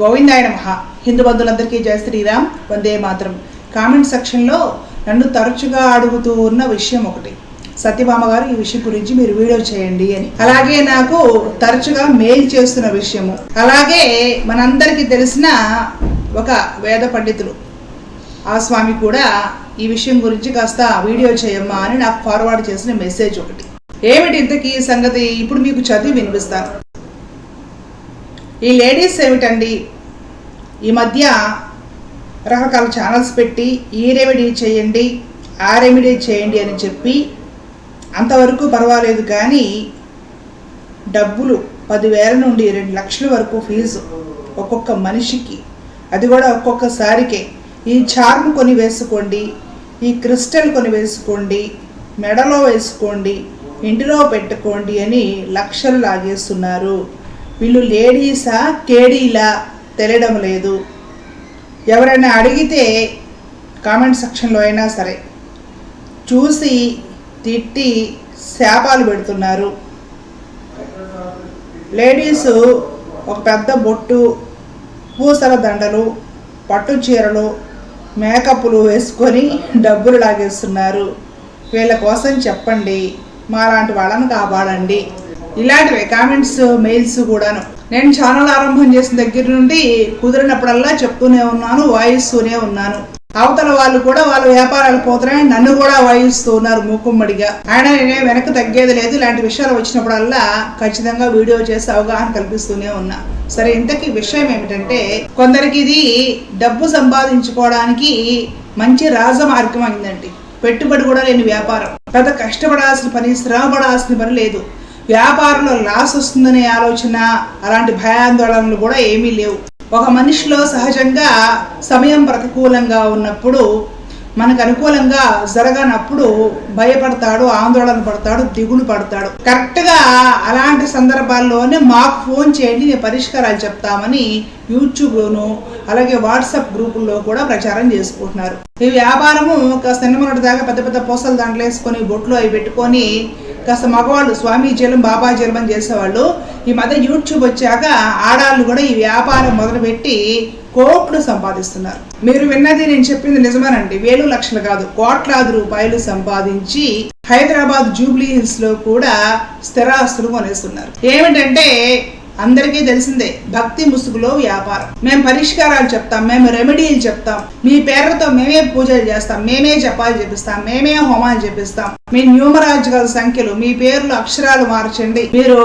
గోవిందాయ మహా హిందూ బంధువులందరికీ జయ శ్రీరామ్. వందే మాత్రం. కామెంట్ సెక్షన్లో నన్ను తరచుగా అడుగుతూ ఉన్న విషయం ఒకటి. సత్యభామ గారు ఈ విషయం గురించి మీరు వీడియో చేయండి అని. అలాగే నాకు తరచుగా మెయిల్ చేస్తున్న విషయము. అలాగే మనందరికీ తెలిసిన ఒక వేద పండితులు. ఆ స్వామి కూడా ఈ విషయం గురించి కాస్త వీడియో చేయమ్మా అని నాకు ఫార్వర్డ్ చేసిన మెసేజ్ ఒకటి. ఏమిటి ఇంతకీ సంగతి? ఇప్పుడు మీకు చదివి వినిపిస్తాను. ఈ లేడీస్ ఏమిటండి? ఈ మధ్య రకరకాల ఛానల్స్ పెట్టి ఈ రెమెడీ చేయండి ఆ రెమెడీ చేయండి అని చెప్పి అంతవరకు పర్వాలేదు కానీ డబ్బులు పదివేల నుండి రెండు లక్షల వరకు ఫీజు ఒక్కొక్క మనిషికి అది కూడా ఒక్కొక్కసారికే ఈ చార్మ్ కొని వేసుకోండి ఈ క్రిస్టల్ కొని వేసుకోండి మెడలో వేసుకోండి ఇంటిలో పెట్టుకోండి అని లక్షలు లాగేస్తున్నారు. వీళ్ళు లేడీసా కేడీలా? తెలియడం లేదు. ఎవరైనా అడిగితే కామెంట్ సెక్షన్లో అయినా సరే చూసి తిట్టి శాపాలు పెడుతున్నారు. లేడీస్ ఒక పెద్ద బొట్టు పూసల దండలు పట్టు చీరలు మేకప్లు వేసుకొని డబ్బులు లాగేస్తున్నారు. వీళ్ళ కోసం చెప్పండి మాలాంటి వాళ్ళని కాపాడండి. ఇలాంటివే కామెంట్స్ మెయిల్స్ కూడాను. నేను ఛానల్ ఆరంభం చేసిన దగ్గర నుండి కుదిరినప్పుడల్లా చెప్తూనే ఉన్నాను వాయిస్తూనే ఉన్నాను. అవతల వాళ్ళు కూడా వాళ్ళ వ్యాపారాలు పోతున్నాయి నన్ను కూడా వాయిస్తూ ఉన్నారు మూకుమ్మడిగా. ఆయన నేనే వెనక్కి తగ్గేది లేదు ఇలాంటి విషయాలు వచ్చినప్పుడల్లా ఖచ్చితంగా వీడియో చేసి అవగాహన కల్పిస్తూనే ఉన్నా. సరే ఇంతకీ విషయం ఏమిటంటే కొందరికి ఇది డబ్బు సంపాదించుకోవడానికి మంచి రాజమార్గం అయిందండి. పెట్టుబడి కూడా లేని వ్యాపారం. పెద్ద కష్టపడాల్సిన పని శ్రమపడాల్సిన పని లేదు. వ్యాపారంలో లాస్ వస్తుందనే ఆలోచన అలాంటి భయాందోళనలు కూడా ఏమీ లేవు. ఒక మనిషిలో సహజంగా సమయం ప్రతికూలంగా ఉన్నప్పుడు మనకు అనుకూలంగా జరగనప్పుడు భయపడతాడు ఆందోళన పడతాడు దిగులు పడతాడు. కరెక్ట్గా అలాంటి సందర్భాల్లోనే మాకు ఫోన్ చేయండి నేను పరిష్కారాలు చెప్తామని యూట్యూబ్లోను అలాగే వాట్సాప్ గ్రూపుల్లో కూడా ప్రచారం చేసుకుంటున్నారు. ఈ వ్యాపారము కాస్త నిన్నమొన్నటి దాకా పెద్ద పెద్ద పూసలు దాంట్లో వేసుకొని బొట్లు అవి పెట్టుకొని కాస్త మగవాళ్ళు స్వామీజీలం బాబా జలం చేసేవాళ్ళు. ఈ మధ్య యూట్యూబ్ వచ్చాక ఆడాళ్ళు కూడా ఈ వ్యాపారం మొదలుపెట్టి కోట్లు సంపాదిస్తున్నారు. మీరు విన్నది నేను చెప్పింది నిజమేనండి. వేలు లక్షలు కాదు కోట్లాది రూపాయలు సంపాదించి హైదరాబాద్ జూబ్లీ హిల్స్లో కూడా స్థిరాస్తులు కొనేస్తున్నారు. ఏమిటంటే అందరికీ తెలిసిందే భక్తి ముసుగులో వ్యాపారం. మేము పరిష్కారాలు చెప్తాం మేము రెమెడీలు చెప్తాం. మీ పేర్లతో మేమే పూజలు చేస్తాం మేమే జపాలు చేపిస్తాం మేమే హోమాలు చేపిస్తాం. మీ న్యూమరాజికల్ సంఖ్యలు మీ పేర్లు అక్షరాలు మార్చండి. మీరు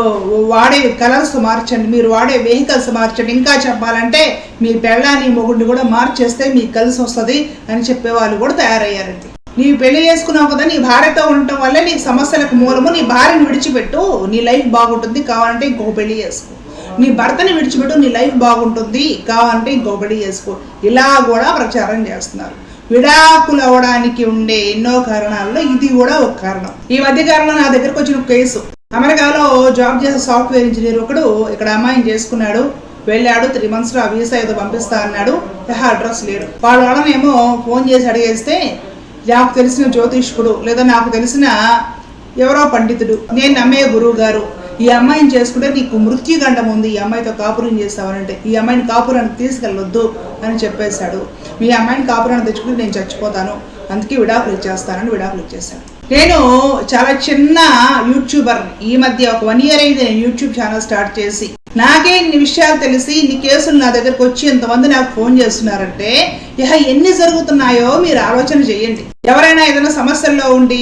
వాడే కలర్స్ మార్చండి మీరు వాడే వెహికల్స్ మార్చండి. ఇంకా చెప్పాలంటే మీ పెళ్ళాన్ని మొగుడిని కూడా మార్చేస్తే మీకు కలిసి వస్తుంది అని చెప్పే వాళ్ళు కూడా తయారయ్యారండి. నీ పెళ్ళి చేసుకున్నావు కదా నీ భార్యతో ఉండటం వల్ల నీ సమస్యలకు మూలము నీ భార్యను విడిచిపెట్టు. నీ లైఫ్ బాగుంటుంది కావాలంటే ఇంకొక పెళ్ళి చేసుకో. నీ భర్తని విడిచిపెట్టు నీ లైఫ్ బాగుంటుంది. కావాలంటే ఇంకొకటి చేసుకో. ఇలా కూడా ప్రచారం చేస్తున్నారు. విడాకులు అవడానికి ఉండే ఎన్నో కారణాల్లో ఇది కూడా ఒక కారణం. ఈ మధ్య కాలంలో నా దగ్గరకు వచ్చిన కేసు. అమెరికాలో జాబ్ చేసే సాఫ్ట్వేర్ ఇంజనీర్ ఒకడు ఇక్కడ అమ్మాయిని చేసుకున్నాడు. వెళ్ళాడు త్రీ మంత్స్లో ఆ వీసా ఏదో పంపిస్తా అన్నాడు. అడ్రస్ లేడు. వాళ్ళ వాళ్ళనేమో ఫోన్ చేసి అడిగేస్తే నాకు తెలిసిన జ్యోతిష్కుడు లేదా నాకు తెలిసిన ఎవరో పండితుడు. నేను నమ్మే గురువు గారు ఈ అమ్మాయిని చేసుకుంటే నీకు మృత్యుగండం ఉంది ఈ అమ్మాయితో కాపురం చేస్తావనంటే ఈ అమ్మాయిని కాపురానికి తీసుకెళ్ళొద్దు అని చెప్పేశాడు. మీ అమ్మాయిని కాపురాన్ని తెచ్చుకుంటే నేను చచ్చిపోతాను. అందుకే విడాకులు ఇచ్చేస్తానని విడాకులు ఇచ్చేసాను నేను చాలా చిన్న యూట్యూబర్. ఈ మధ్య ఒక వన్ ఇయర్ అయింది నేను యూట్యూబ్ ఛానల్ స్టార్ట్ చేసి. నాకే ఇన్ని విషయాలు తెలిసి ఇన్ని కేసులు నా దగ్గరకు వచ్చి ఎంతమంది నాకు ఫోన్ చేస్తున్నారంటే ఇహ ఎన్ని జరుగుతున్నాయో మీరు ఆలోచన చేయండి. ఎవరైనా ఏదైనా సమస్యల్లో ఉండి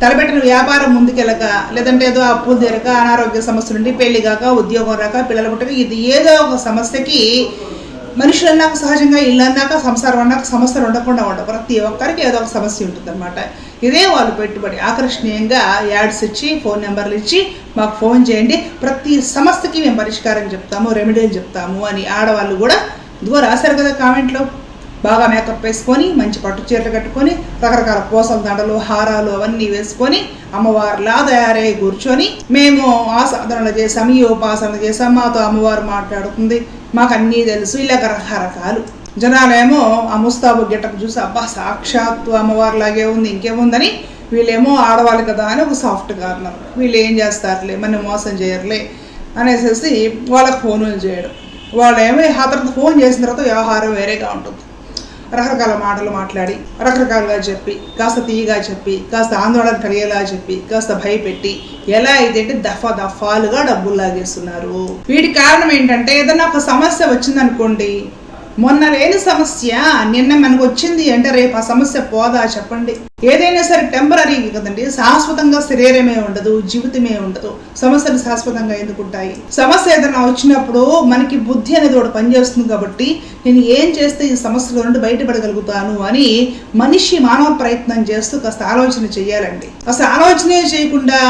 తలపెట్టిన వ్యాపారం ముందుకెళ్ళక లేదంటే ఏదో అప్పులు తీరక అనారోగ్య సమస్యలు నుండి పెళ్ళి కాక ఉద్యోగం రాక పిల్లలు పుట్టక ఇది ఏదో ఒక సమస్యకి మనుషులు అన్నాక సహజంగా ఇల్లు అన్నాక సంసారం అన్నాక సమస్యలు ఉండకుండా ఉండవు. ప్రతి ఒక్కరికి ఏదో ఒక సమస్య ఉంటుంది ఇదే వాళ్ళు పెట్టుబడి. ఆకర్షణీయంగా యాడ్స్ ఇచ్చి ఫోన్ నెంబర్లు ఇచ్చి మాకు ఫోన్ చేయండి. ప్రతి సమస్యకి మేము పరిష్కారం చెప్తాము రెమెడీలు చెప్తాము అని ఆడవాళ్ళు కూడా ఇదిగో రాశారు కదా కామెంట్లో. బాగా మేకప్ వేసుకొని మంచి పట్టు చీరలు కట్టుకొని రకరకాల పూసల దండలు హారాలు అవన్నీ వేసుకొని అమ్మవారిలా తయారై కూర్చొని మేము ఆ సాధనలు చేసాము ఈ ఉపాసన చేసాం మాతో అమ్మవారు మాట్లాడుతుంది. మాకు అన్నీ తెలుసు. ఇలా రకరకాలు. జనాలేమో ఆ ముస్తాబు గిట్టకు చూసి అబ్బా సాక్షాత్తు అమ్మవారిలాగే ఉంది ఇంకేముందని వీళ్ళేమో ఆడవాళ్ళు కదా అని ఒక సాఫ్ట్ కార్నర్. వీళ్ళు ఏం చేస్తారులే మన మోసం చేయరులే అనేసి వాళ్ళకి ఫోనులు చేయడం. వాళ్ళు ఏమీ ఆ తర్వాత ఫోన్ చేసిన తర్వాత వ్యవహారం వేరేగా ఉంటుంది. రకరకాల మాటలు మాట్లాడి రకరకాలుగా చెప్పి కాస్త తీయగా చెప్పి కాస్త ఆందోళన కలిగేలా చెప్పి కాస్త భయపెట్టి ఎలా అయితే దఫా దఫాలుగా డబ్బులు లాగేస్తున్నారు. వీటి కారణం ఏంటంటే ఏదైనా ఒక సమస్య వచ్చిందనుకోండి మొన్న లేని సమస్య నిన్న మనకు వచ్చింది అంటే రేపు ఆ సమస్య పోదా చెప్పండి. ఏదైనా సరే టెంపరీ కదండి శాశ్వతంగా శరీరమే ఉండదు జీవితమే ఉండదు. సమస్యలు శాశ్వతంగా ఎందుకుంటాయి సమస్య ఏదైనా వచ్చినప్పుడు మనకి బుద్ధి అనేది ఒకటి పనిచేస్తుంది కాబట్టి నేను ఏం చేస్తే ఈ సమస్యల నుండి బయటపడగలుగుతాను అని మనిషి మానవ ప్రయత్నం చేస్తూ కాస్త ఆలోచన చేయాలండి. అసలు ఆలోచనే చేయకుండా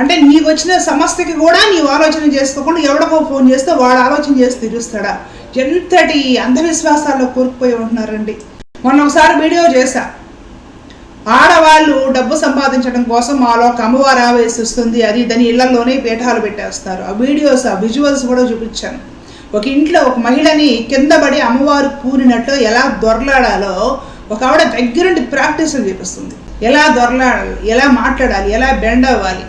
అంటే నీకు వచ్చిన సమస్యకి కూడా నీవు ఆలోచన చేసుకోకుండా ఎవడికో ఫోన్ చేస్తే వాడు ఆలోచన చేసి తీరుస్తాడా? ఎంతటి అంధవిశ్వాసాల్లో కూరుకుపోయి ఉంటున్నారండి. మొన్న ఒకసారి వీడియో చేశా. ఆడవాళ్ళు డబ్బు సంపాదించడం కోసం మాలో అమ్మవారు ఆవేశిస్తుంది అది దాని ఇళ్ళలోనే పీఠాలు పెట్టేస్తారు. ఆ వీడియోస్ ఆ విజువల్స్ కూడా చూపించాను. ఒక ఇంట్లో ఒక మహిళని కింద పడి అమ్మవారు కూరినట్లు ఎలా దొరలాడాలో ఒక ఆవిడ దగ్గరుండి ప్రాక్టీసులు చూపిస్తుంది. ఎలా దొరలాడాలి ఎలా మాట్లాడాలి ఎలా బెండ్ అవ్వాలి?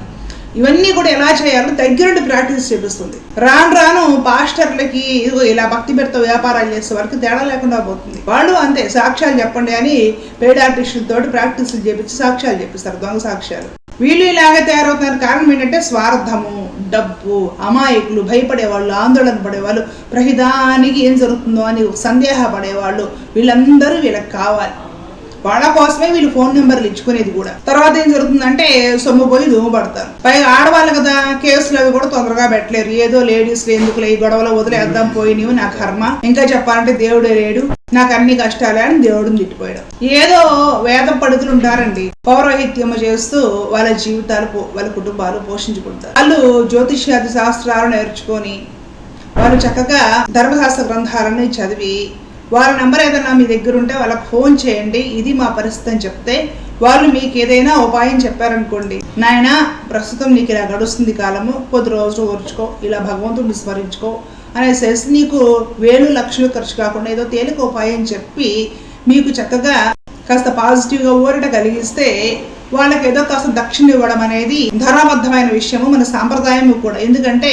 ఇవన్నీ కూడా ఎలా చేయాలో దగ్గరుండి ప్రాక్టీస్ చేపిస్తుంది. రాను రాను పాస్టర్లకి ఇదిగో ఇలా భక్తి పెడత వ్యాపారాలు చేసే వరకు తేడా లేకుండా పోతుంది. వాళ్ళు అంతే సాక్ష్యాలు చెప్పండి అని పేడ్ ఆర్టిస్టులతో ప్రాక్టీసులు చేపించి సాక్ష్యాలు చెప్పిస్తారు దొంగ సాక్ష్యాలు. వీళ్ళు ఇలాగే తయారవుతున్న కారణం ఏంటంటే స్వార్థము డబ్బు అమాయకులు భయపడేవాళ్ళు ఆందోళన పడేవాళ్ళు ప్రతిదానికి ఏం జరుగుతుందో అని సందేహపడేవాళ్ళు వీళ్ళందరూ వీళ్ళకి కావాలి. వాళ్ళ కోసమే వీళ్ళు ఫోన్ నెంబర్లు ఇచ్చుకునేది కూడా. తర్వాత ఏం జరుగుతుందంటే సొమ్ము పోయి పడతారు. పైగా ఆడవాళ్ళు కదా కేసులు అవి కూడా తొందరగా పెట్టలేరు. ఏదో లేడీస్ ఎందుకు ఈ గొడవలో వదిలేద్దాం పోయినవి నా కర్మ. ఇంకా చెప్పాలంటే దేవుడే లేడు. నాకు అన్ని కష్టాలే అని దేవుడిని తిట్టిపోయాడు. ఏదో వేద పడుతులు ఉంటారండి పౌరోహిత్యము చేస్తూ వాళ్ళ జీవితాలు వాళ్ళ కుటుంబాలు పోషించుకుంటారు. వాళ్ళు జ్యోతిష్యాది శాస్త్రాలు నేర్చుకొని వారు చక్కగా ధర్మశాస్త్ర గ్రంథాలని చదివి వాళ్ళ నెంబర్ ఏదైనా మీ దగ్గర ఉంటే వాళ్ళకి ఫోన్ చేయండి ఇది మా పరిస్థితి అని చెప్తే వాళ్ళు మీకు ఏదైనా ఉపాయం చెప్పారనుకోండి. నాయన ప్రస్తుతం నీకు ఇలా గడుస్తుంది కాలము కొద్ది రోజులు ఓర్చుకో ఇలా భగవంతుడిని స్మరించుకో అనేసి నీకు వేలు లక్షలు ఖర్చు కాకుండా ఏదో తేలిక ఉపాయం చెప్పి మీకు చక్కగా కాస్త పాజిటివ్గా ఊరట కలిగిస్తే వాళ్ళకి ఏదో కాస్త దక్షిణ ఇవ్వడం అనేది ధర్మబద్ధమైన విషయము మన సాంప్రదాయము కూడా. ఎందుకంటే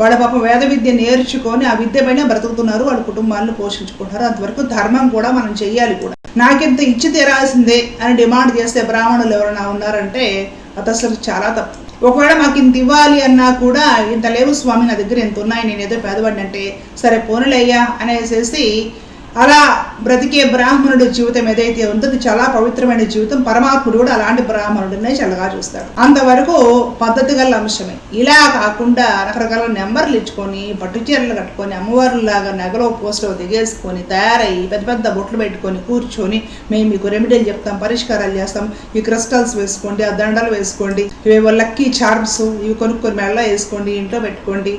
వాళ్ళ పాపం వేద విద్య నేర్చుకొని ఆ విద్య పైన బ్రతుకుతున్నారు వాళ్ళ కుటుంబాలను పోషించుకుంటారు అంతవరకు ధర్మం కూడా మనం చెయ్యాలి కూడా. నాకెంత ఇచ్చి తీరాల్సిందే అని డిమాండ్ చేస్తే బ్రాహ్మణులు ఎవరైనా ఉన్నారంటే అది అసలు చాలా తప్పు. ఒకవేళ మాకు ఇంత ఇవ్వాలి అన్నా కూడా ఇంత లేవు స్వామి నా దగ్గర ఎంత ఉన్నాయి నేను ఏదో పేదవాడిని అంటే సరే పోనులయ్యా అనేసేసి అలా బ్రతికే బ్రాహ్మణుడి జీవితం ఏదైతే ఉందో చాలా పవిత్రమైన జీవితం. పరమాత్ముడు కూడా అలాంటి బ్రాహ్మణుడినే చల్లగా చూస్తాడు. అంతవరకు పద్ధతి గల అంశమే. ఇలా కాకుండా రకరకాల నెంబర్లు ఇచ్చుకొని పట్టు చీరలు కట్టుకొని అమ్మవారులాగా నగలో పోస్టులో దిగేసుకొని తయారయ్యి పెద్ద పెద్ద బొట్లు పెట్టుకొని కూర్చొని మేము మీకు రెమెడీలు చెప్తాం పరిష్కారాలు చేస్తాం. ఈ క్రిస్టల్స్ వేసుకోండి ఆ దండలు వేసుకోండి ఇవేవో లక్కీ చార్మ్స్ ఇవి కొనుక్కొని మెడలో వేసుకోండి ఇంట్లో పెట్టుకోండి.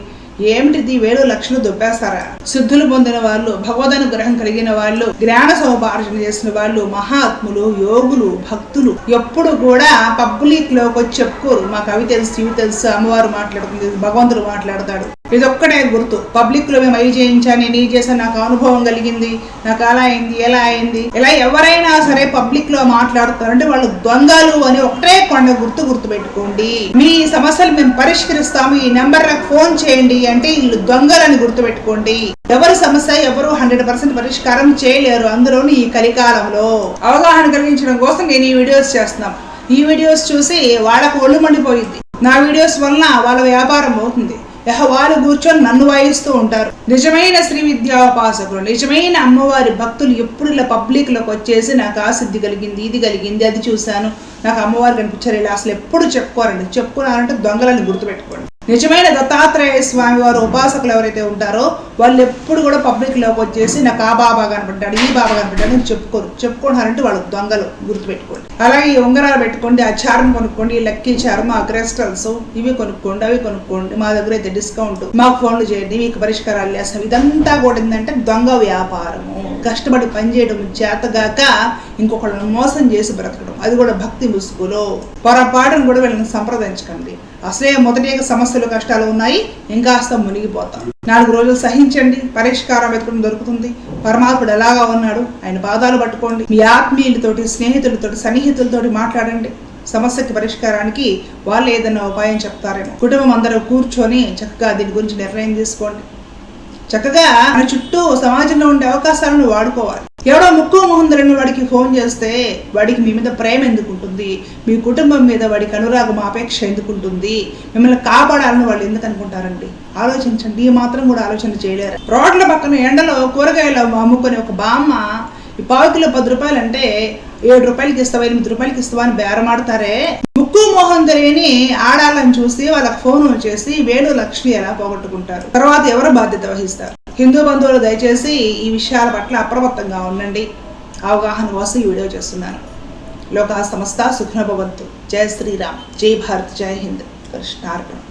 ఏమిటిది? వేలు లక్షలు దొబ్బేస్తారా? సిద్ధులు పొందిన వాళ్ళు భగవదనుగ్రహం కలిగిన వాళ్ళు జ్ఞాన సౌపార్జన చేసిన వాళ్ళు మహాత్ములు యోగులు భక్తులు ఎప్పుడు కూడా పబ్లిక్లోకి వచ్చి చెప్పుకోరు. మాకు అవి తెలుసు ఇవి తెలుసు అమ్మవారు మాట్లాడుతుంది భగవంతుడు మాట్లాడతాడు. ఇదొక్కటే గుర్తు. పబ్లిక్లో మేము అవి చేయించాను నేను ఇది చేశాను నాకు అనుభవం కలిగింది నాకు అలా అయింది ఎలా అయింది ఇలా ఎవరైనా సరే పబ్లిక్లో మాట్లాడుతారంటే వాళ్ళు దొంగలు అని ఒకటే కొండ గుర్తు గుర్తు పెట్టుకోండి మీ సమస్యలు మేము పరిష్కరిస్తాము. ఈ నెంబర్ నాకు ఫోన్ చేయండి అంటే వీళ్ళు దొంగలని గుర్తు పెట్టుకోండి ఎవరి సమస్య ఎవరు హండ్రెడ్ పర్సెంట్ పరిష్కారం చేయలేరు అందులోని ఈ కలికాలంలో. అవగాహన కలిగించడం కోసం నేను ఈ వీడియోస్ చేస్తున్నాం. ఈ వీడియోస్ చూసి వాళ్ళకు ఒళ్ళు మండిపోయింది నా వీడియోస్ వలన వాళ్ళ వ్యాపారం అవుతుంది. యహవారు కూర్చొని నన్ను వాయిస్తూ ఉంటారు. నిజమైన శ్రీ విద్యాపాసకులు నిజమైన అమ్మవారి భక్తులు ఎప్పుడు ఇలా పబ్లిక్లోకి వచ్చేసి నాకు ఆ సిద్ధి కలిగింది ఇది కలిగింది అది చూశాను. నాకు అమ్మవారు కనిపించారు ఇలా అసలు ఎప్పుడు చెప్పుకోరండి. చెప్పుకున్నారంటే దొంగలని గుర్తుపెట్టుకోండి. నిజమైన దత్తాత్రేయ స్వామి వారు ఉపాసకులు ఎవరైతే ఉంటారో వాళ్ళు ఎప్పుడు కూడా పబ్లిక్లోకి వచ్చేసి నాకు ఆ బాబా కనపడ్డాడు ఈ బాబా కనపడ్డాడు అని చెప్పుకోరు. చెప్పుకున్నారంటే వాళ్ళు దొంగలు గుర్తుపెట్టుకోండి. అలాగే ఈ ఉంగరాలు పెట్టుకోండి ఆ చారం కొనుక్కోండి ఈ లక్కీ చారం ఆ క్రిస్టల్స్ ఇవి కొనుక్కోండి అవి కొనుక్కోండి. మా దగ్గర అయితే డిస్కౌంట్. మాకు ఫోన్లు చేయండి మీకు పరిష్కారాలు చేస్తాం. ఇదంతా కూడా ఏంటంటే దొంగ వ్యాపారము. కష్టపడి పనిచేయడం చేతగాక ఇంకొకళ్ళని మోసం చేసి బ్రతకడం. అది కూడా భక్తి ముసుగులో. పొరపాటును కూడా వీళ్ళని సంప్రదించకండి. అసలే మొదటి సమస్యలు కష్టాలు ఉన్నాయి. ఇంకాస్త మునిగిపోతాం. నాలుగు రోజులు సహించండి. పరిష్కారం వెతుకుని దొరుకుతుంది. పరమాత్ముడు ఎలాగా ఉన్నాడు? ఆయన పాదాలు పట్టుకోండి. మీ ఆత్మీయులతోటి స్నేహితులతోటి సన్నిహితులతోటి మాట్లాడండి. సమస్యకి పరిష్కారానికి వాళ్ళు ఏదైనా ఉపాయం చెప్తారేమో. కుటుంబం అందరూ కూర్చొని చక్కగా దీని గురించి నిర్ణయం తీసుకోండి. చక్కగా మన చుట్టూ సమాజంలో ఉండే అవకాశాలను వాడుకోవాలి. ఎవడో ముక్కు మొహం తెలియని వాడికి ఫోన్ చేస్తే వాడికి మీ మీద ప్రేమ ఎందుకుంటుంది మీ కుటుంబం మీద వాడికి అనురాగం ఆపేక్ష ఎందుకుంటుంది మిమ్మల్ని కాపాడాలని వాళ్ళు ఎందుకు అనుకుంటారండి? ఆలోచించండి. ఈ మాత్రం కూడా ఆలోచన చేయలేరు. రోడ్ల పక్కన ఎండలో కూరగాయలు అమ్ముకునే ఒక బామ్మ ఈ పావు కిలో పది రూపాయలు అంటే ఏడు రూపాయలకి ఇస్తావా ఎనిమిది రూపాయలకి ఇస్తావా అని బేరమాడతారే. ముక్కు మోహం తెలియని ఆడాలని చూసి వాళ్ళకి ఫోన్ చేసి వేణు లక్ష్మి ఎలా పోగొట్టుకుంటారు. తర్వాత ఎవరు బాధ్యత వహిస్తారు? హిందూ బంధువులు దయచేసి ఈ విషయాల పట్ల అప్రమత్తంగా ఉండండి. అవగాహన కోసం ఈ వీడియో చేస్తున్నాను. లోకా సమస్త సుఖ్నభవంతు జై శ్రీరామ్. జై భారత్. జై హింద్. కృష్ణార్పణం.